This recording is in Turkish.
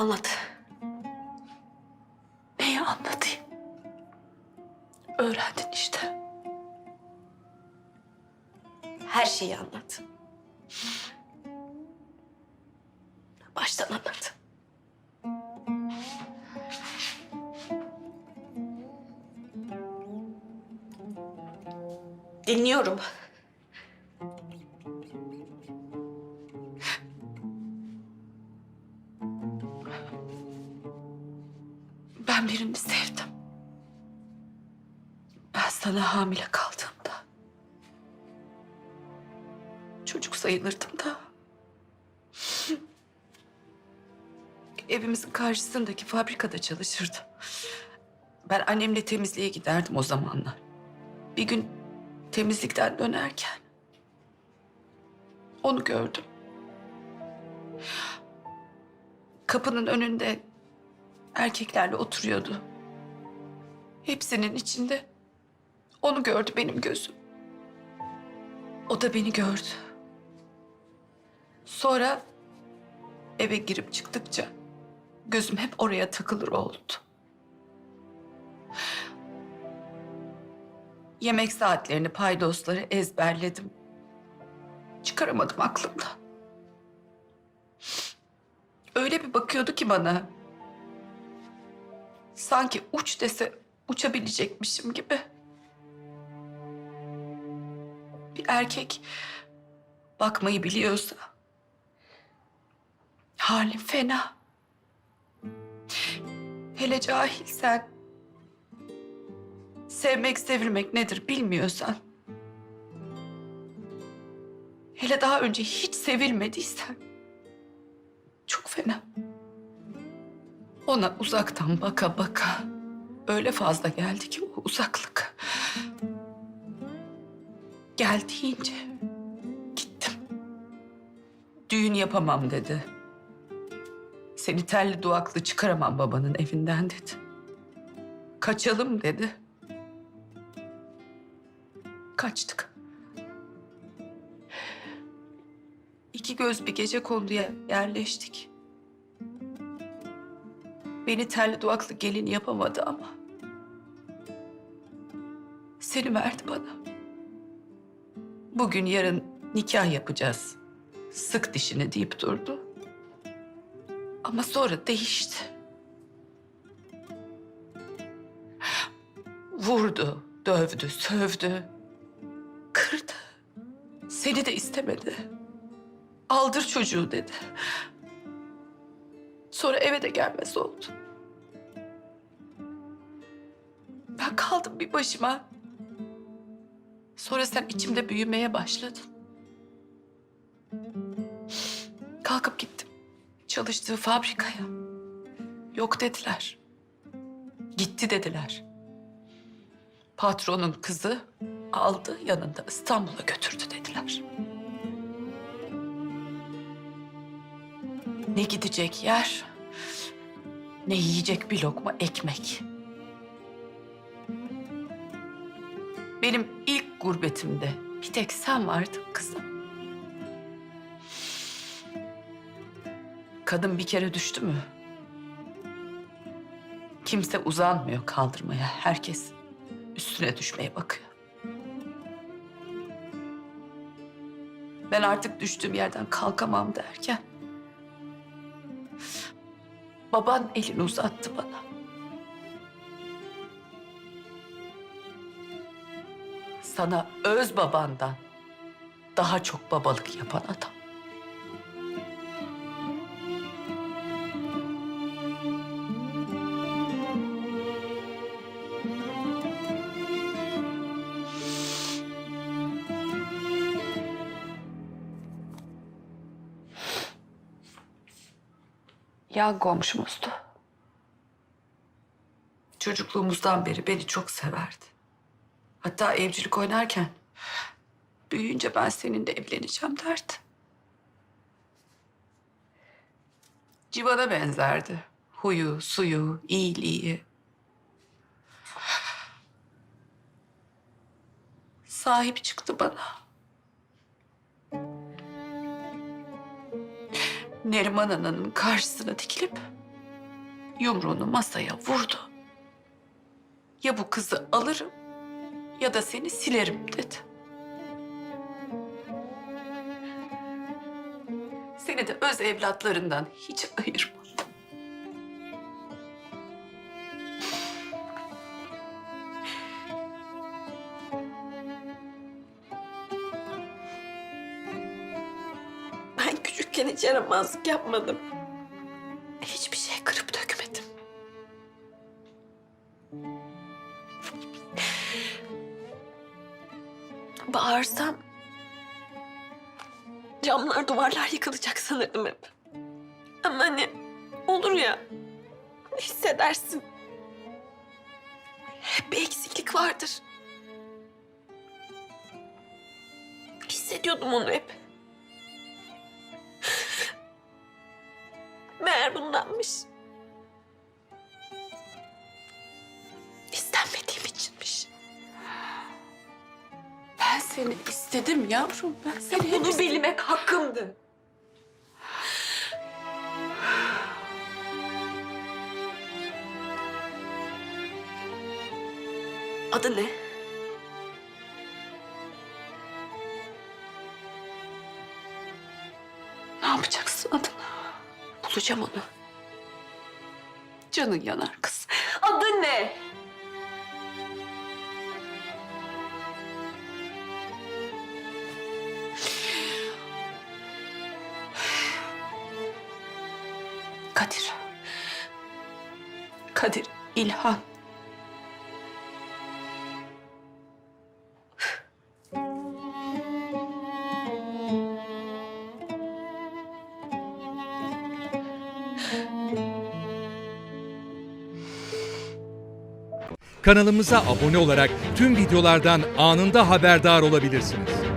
Anlat. Neyi anlatayım? Öğrendin işte. Her şeyi anlat. Baştan anlat. Dinliyorum. Sana hamile kaldığımda. Çocuk sayılırdım da. Evimizin karşısındaki fabrikada çalışırdı. Ben annemle temizliğe giderdim o zamanlar. Bir gün temizlikten dönerken onu gördüm. Kapının önünde erkeklerle oturuyordu. Hepsinin içinde onu gördü benim gözüm. O da beni gördü. Sonra eve girip çıktıkça gözüm hep oraya takılır oldu. Yemek saatlerini, paydosları ezberledim. Çıkaramadım aklımdan. Öyle bir bakıyordu ki bana. Sanki uç dese uçabilecekmişim gibi. Bir erkek bakmayı biliyorsa halin fena. Hele cahilsen, sevmek sevilmek nedir bilmiyorsan, hele daha önce hiç sevilmediysen çok fena. Ona uzaktan baka baka öyle fazla geldi ki o uzaklık. Gel deyince gittim. Düğün yapamam dedi. Seni telli duvaklı çıkaramam babanın evinden dedi. Kaçalım dedi. Kaçtık. İki göz bir gece konduya yerleştik. Beni telli duvaklı gelin yapamadı ama. Seni verdi bana. Bugün yarın nikah yapacağız. Sık dişini deyip durdu. Ama sonra değişti. Vurdu, dövdü, sövdü. Kırdı. Seni de istemedi. Aldır çocuğu dedi. Sonra eve de gelmez oldu. Ben kaldım bir başıma. Sonra sen içimde büyümeye başladın. Kalkıp gittim. Çalıştığı fabrikaya. Yok dediler. Gitti dediler. Patronun kızı aldı yanında İstanbul'a götürdü dediler. Ne gidecek yer, ne yiyecek bir lokma ekmek. Benim ilk gurbetimde bir tek sen vardın kızım. Kadın bir kere düştü mü? Kimse uzanmıyor kaldırmaya. Herkes üstüne düşmeye bakıyor. Ben artık düştüğüm yerden kalkamam derken baban elini uzattı bana. Sana öz babandan daha çok babalık yapan adam. Yan komşumuzdu. Çocukluğumuzdan beri beni çok severdi. Hatta evcilik oynarken büyüyünce ben seninle evleneceğim derdi. Civan'a benzerdi. Huyu, suyu, iyiliği. Sahip çıktı bana. Neriman Ana'nın karşısına dikilip yumruğunu masaya vurdu. Ya bu kızı alırım ya da seni silerim dedi. Seni de öz evlatlarından hiç ayırmam. Ben küçükken hiç yaramazlık yapmadım. Bağırsam camlar duvarlar yıkılacak sanırdım hep. Ama hani olur ya hissedersin. Hep bir eksiklik vardır. Hissediyordum onu hep. Meğer bundanmış. Seni istedim yavrum. Ben seni hep Bunu bilmek hakkımdı. Adı ne? Ne yapacaksın adını? Bulacağım onu. Canın yanar kız. Kadir. Kadir İlhan. Kanalımıza abone olarak tüm videolardan anında haberdar olabilirsiniz.